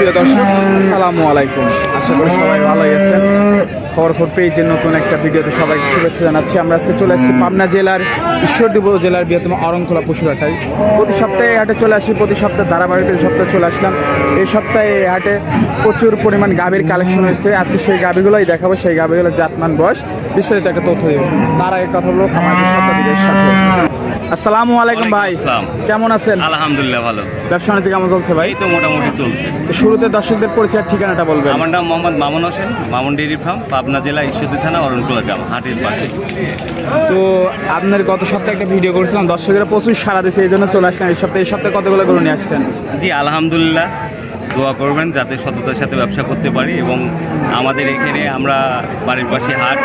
প্রিয় দর্শক আসসালামু আলাইকুম। আশা করি সবাই ভালোই আছেন। খবর খবর পেজের নতুন একটা ভিডিওতে সবাইকে শুভেচ্ছা জানাচ্ছি। আমরা আজকে চলে আসছি পাবনা জেলার ঈশ্বরদী জেলার বৃহত্তম অরংখোলা পশুহাটাই প্রতি সপ্তাহে হাটে চলে আসি প্রতি সপ্তাহে ধারাবাহিকতে এই সপ্তাহে চলে আসলাম। এই সপ্তাহে এই হাটে প্রচুর পরিমাণ গাভীর কালেকশন হয়েছে। আজকে সেই গাভীগুলোই দেখাবো সেই গাভীগুলোর জাতমান বয়স বিস্তারিত একটা তথ্য দেবো। তার আগে কথা বলব আমাদের সাথে সাথে। আসসালামু আলাইকুম ভাই। কেমন আছেন? আলহামদুলিল্লাহ ভালো। ব্যবসা বাণিজ্য কেমন চলছে ভাই? তো মোটামুটি চলছে। শুরুতে দর্শকদের পরিচয়ের ঠিকানাটা বলবেন। আমার নাম মোহাম্মদ মামুন হোসেন মামুন ডেয়ারি ফার্ম পাবনা জেলা ঈশ্বরদী থানা অরণকুলা গ্রাম হাটের পাশে। তো আপনার গত সপ্তাহে একটা ভিডিও করেছিলাম দর্শকেরা প্রচুর সারা দিয়েছে এই জন্য চলে আসলাম এই সপ্তাহে। এই সপ্তাহে কতগুলো গরু নিয়ে আসছেন? জি আলহামদুলিল্লাহ দোয়া করবেন যাতে সততার সাথে ব্যবসা করতে পারি এবং আমাদের এখানে আমরা বাড়ির পাশে হাট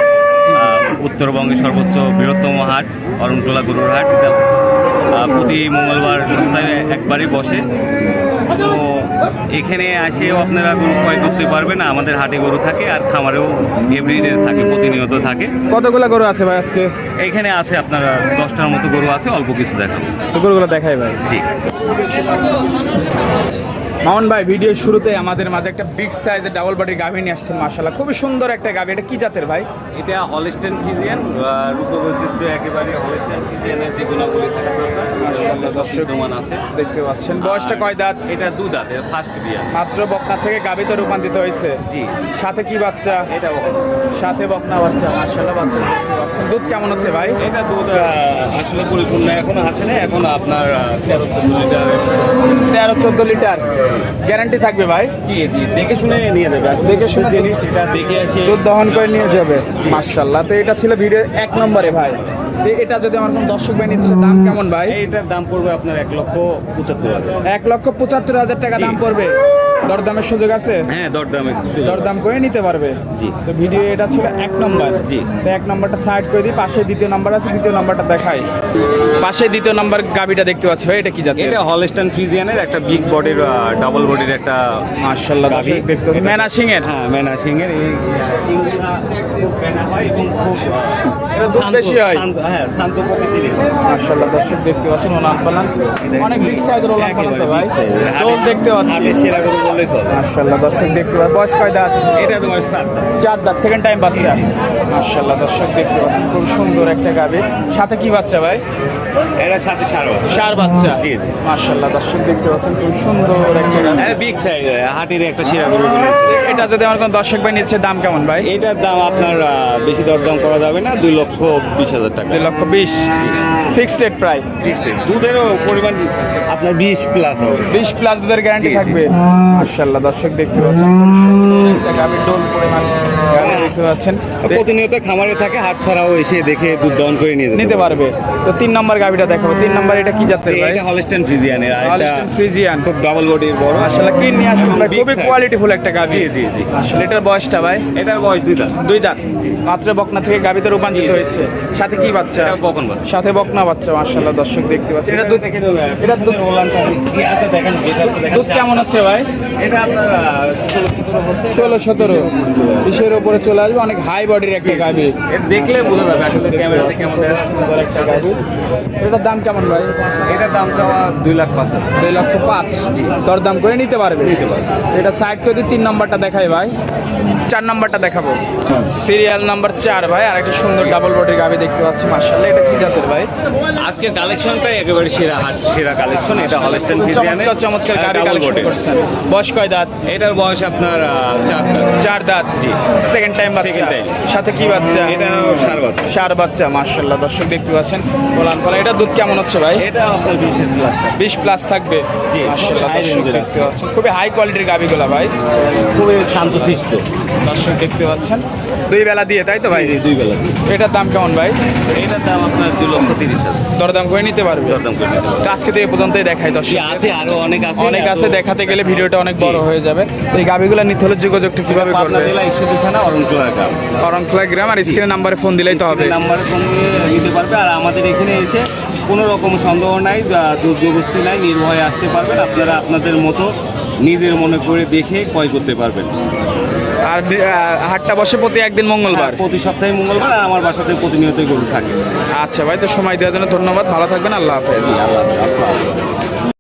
উত্তরবঙ্গের সর্বোচ্চ বৃহত্তম হাট অরণটোলা গরুর হাট। প্রতি মঙ্গলবার সপ্তাহে একবারই বসে। তো এখানে আসেও আপনারা গরু ক্রয় করতে পারবেন আমাদের হাটে গরু থাকে আর খামারেও এভরিডে থাকে প্রতিনিয়ত থাকে। কতগুলো গরু আছে ভাই আজকে? এখানে আছে আপনারা দশটার মতো গরু আছে অল্প কিছু দেখাবো। তো গরুগুলো দেখাই ভাই। জি। মামুন ভাই ভিডিওর শুরুতে আমাদের মাঝে একটা বিগ সাইজের ডাবল বডির গাভী নিয়ে আসছেন মাশাল্লাহ খুবই সুন্দর একটা গাভী। এটা কি জাতের ভাই? এটা হলিস্টেন ফিজিয়ান রূপবৈচিত্র্য একেবারে হলিস্টেন ফিজিয়ানের যে গুণাবলী থাকে আছে। দেখতে পাচ্ছেন। বয়সটা কয় দাঁত? এটা দু দাঁত ফার্স্ট বিয়ার মাত্র বকনা থেকে গাভীতে রূপান্তরিত হয়েছে? জি। সাথে কি বাচ্চা? এটা সাথে বকনা বাচ্চা মাশাল্লাহ বাচ্চা দেখতে পাচ্ছেন। দুধ কেমন হচ্ছে ভাই? এটা দুধ আসলে পরিপূর্ণ এখনও আসে না এখন আপনার তেরো চোদ্দ লিটার তেরো চোদ্দ লিটার গ্যারান্টি থাকবে ভাই। দেখে শুনে নিয়ে যাবে। দেখে শুনে এটা দেখে দুধ দহন করে নিয়ে যাবে। মার্শাল্লাহ তো এটা ছিল ভিডিওর এক নম্বরে ভাই। এটা যদি আমার কোনো দর্শক ভাই নিচ্ছে দাম কেমন ভাই? এইটার দাম পড়বে আপনার এক লক্ষ পঁচাত্তর হাজার। এক লক্ষ পঁচাত্তর হাজার টাকা দাম পড়বে। দরদামের সুযোগ আছে? হ্যাঁ দরদাম। দরদাম করে নিতে পারবে? জি। তো ভিডিও এটা ছিল এক নম্বর। জি। তো এক নম্বরটা সাইড করে দিই পাশে দ্বিতীয় নাম্বার আছে দ্বিতীয় নাম্বারটা দেখাই। পাশে দ্বিতীয় নাম্বার গাবিটা দেখতে পাচ্ছি ভাই এটা কি জাতের? এটা হলস্টান ফ্রিজিয়ানের একটা বিগ বডির ডাবল বডির একটা গাভী। দেখতে পাচ্ছি মেনা সিং এর হ্যাঁ মেনা সিং এর হয় বেশি হয়। হ্যাঁ শান্ত প্রকৃতির মার্শাল্লাহ দর্শক দেখতে পাচ্ছেন ওলান পালান অনেক বিগ সাইজের ওলান পালান তো ভাই। দোল দেখতে পাচ্ছি। হাটের সেরা গরু বললেই চলে। মার্শাল্লাহ দর্শক দেখতে পাচ্ছি বয়স কয় দাঁত? এটা তোমার স্টার্ট চার দাঁত সেকেন্ড টাইম বাচ্চা। মার্শাল্লাহ দর্শক দেখতে পাচ্ছেন খুব সুন্দর একটা গাবি সাথে কি বাচ্চা ভাই? এটার সাথে সারো। চার বাচ্চা। জি, জি। দর্শক দেখতে পাচ্ছেন খুব সুন্দর একটা গাবি বিগ সাইজ হাটের একটা সেরা গরু এটা যদি আমার কোনো দর্শক ভাই নিচ্ছে দাম কেমন ভাই? এটার দাম আপনার বেশি দরদাম করা যাবে না দুই লক্ষ বিশ হাজার টাকা। দুই লক্ষ বিশ। ফিক্সড রেট প্রায় দুধেরও পরিমাণ আপনার বিশ প্লাস হবে। বিশ প্লাস দুধের গ্যারান্টি। থাকবে। দর্শক দেখতে পাচ্ছেন। একটা গাবির ডোল পরিমাণ দেখতে পাচ্ছেন। প্রতিনিয়ত খামারে থাকে হাট ছাড়াও এসে দেখে দুধ দহন করে নিয়ে নিতে পারবে। তো তিন নম্বর গাবিটা দেখাবো। তিন নম্বর এটা কি জাতের ভাই? এটা হলস্টেন ফ্রিজিয়ানের আর এটা হলস্টাইন ফ্রিজিয়ান খুব ডাবল বডির বড়। আসলে কি নিয়ে আসলে Big খুবই size। কোয়ালিটিফুল একটা গাবি। জি, জি, জি। আসলে এটার বয়সটা ভাই? এটার বয়স দুই দাঁত। দুই দাঁত। মাত্র বকনা থেকে গাবিতে রূপান্তরিত। হয়েছে। সাথে কি বাচ্চা? বকন বাচ্চা। সাথে বকনা বাচ্চা মার্শাল্লাহ দর্শক দেখতে পাচ্ছেন। এটা দুধ দেখে এটা দুধ ওলানটা ইয়াতে দেখেন এটা দেখেন দুধ কেমন হচ্ছে ভাই? এটা আপনার ষোলো সতেরো বিশের উপরে চলে আসবে অনেক হাই বডির একটা গাবি। দেখলে বোঝা যাবে আসলে ক্যামেরাতে কেমন দেখা সুন্দর একটা গাবি। এটার দাম কেমন ভাই? এটার দাম চাওয়া দুই লাখ পাঁচ হাজার। দুই লক্ষ পাঁচ? দরদাম করে নিতে পারবে? নিতে পারবে। এটা সাইড করে তিন নাম্বারটা দেখাই ভাই। চার নাম্বারটা দেখাবো। সিরিয়াল নাম্বার চার ভাই আর একটা সুন্দর ডাবল বডির গাবি দেখতে পাচ্ছি মার্শাল্লাহ এটা কি জাতের ভাই? আজকের কালেকশনটাই একেবারে সেরা হাট সেরা কালেকশন এটা হলস্টেন ফ্রিজিয়ানের চমৎকার গাবি কালেকশন করছেন। বয়স কয় দাঁত? এটার বয়স আপনার চার। চার দাঁত? জি। সেকেন্ড টাইম বাচ্চা। সাথে কি বাচ্চা? এটা সার বাচ্চা। চার বাচ্চা মার্শাল্লাহ দর্শক দেখতে পাচ্ছেন পোলান পোলা। এটা দুধ কেমন হচ্ছে ভাই? এটা আপনার বিশ প্লাস থাকবে। জি, মার্শাল্লাহ দর্শক দেখতে পাচ্ছেন। খুবই হাই কোয়ালিটির গাবিগুলা ভাই। খুবই শান্ত দর্শক দেখতে পাচ্ছেন। দুই বেলা দিয়ে তাই তো ভাই? দুই বেলা এটার দাম কেমন ভাই? এটার দাম আপনার দুই লক্ষ তিরিশ হাজার। দরদাম করে নিতে পারবে? দরদাম করে নিতে পারবেন তো আজকে তো এই পর্যন্তই দেখাই দর্শক আছে আরও অনেক আছে অনেক আছে দেখাতে গেলে ভিডিওটা অনেক বড় হয়ে যাবে। এই গাবিগুলো নিতে হলে যোগাযোগটা কীভাবে করবে? অরণকুলা গ্রাম। আর স্ক্রিনের নাম্বারে ফোন দিলেই তো হবে। নাম্বারে ফোন দিয়ে নিতে পারবে আর আমাদের এখানে এসে কোনো রকম সন্দেহ নাই দুর্যোগস্তি নাই নির্ভয়ে আসতে পারবেন। আপনারা আপনাদের মতো নিজের মনে করে দেখে ক্রয় করতে পারবেন। আর হাটটা বসে প্রতি একদিন মঙ্গলবার? প্রতি সপ্তাহে মঙ্গলবার আর আমার বাসাতে প্রতিনিয়তই গরু থাকে। আচ্ছা ভাই তো সময় দেওয়ার জন্য ধন্যবাদ। ভালো থাকবেন আল্লাহ হাফেজ। আল্লাহ।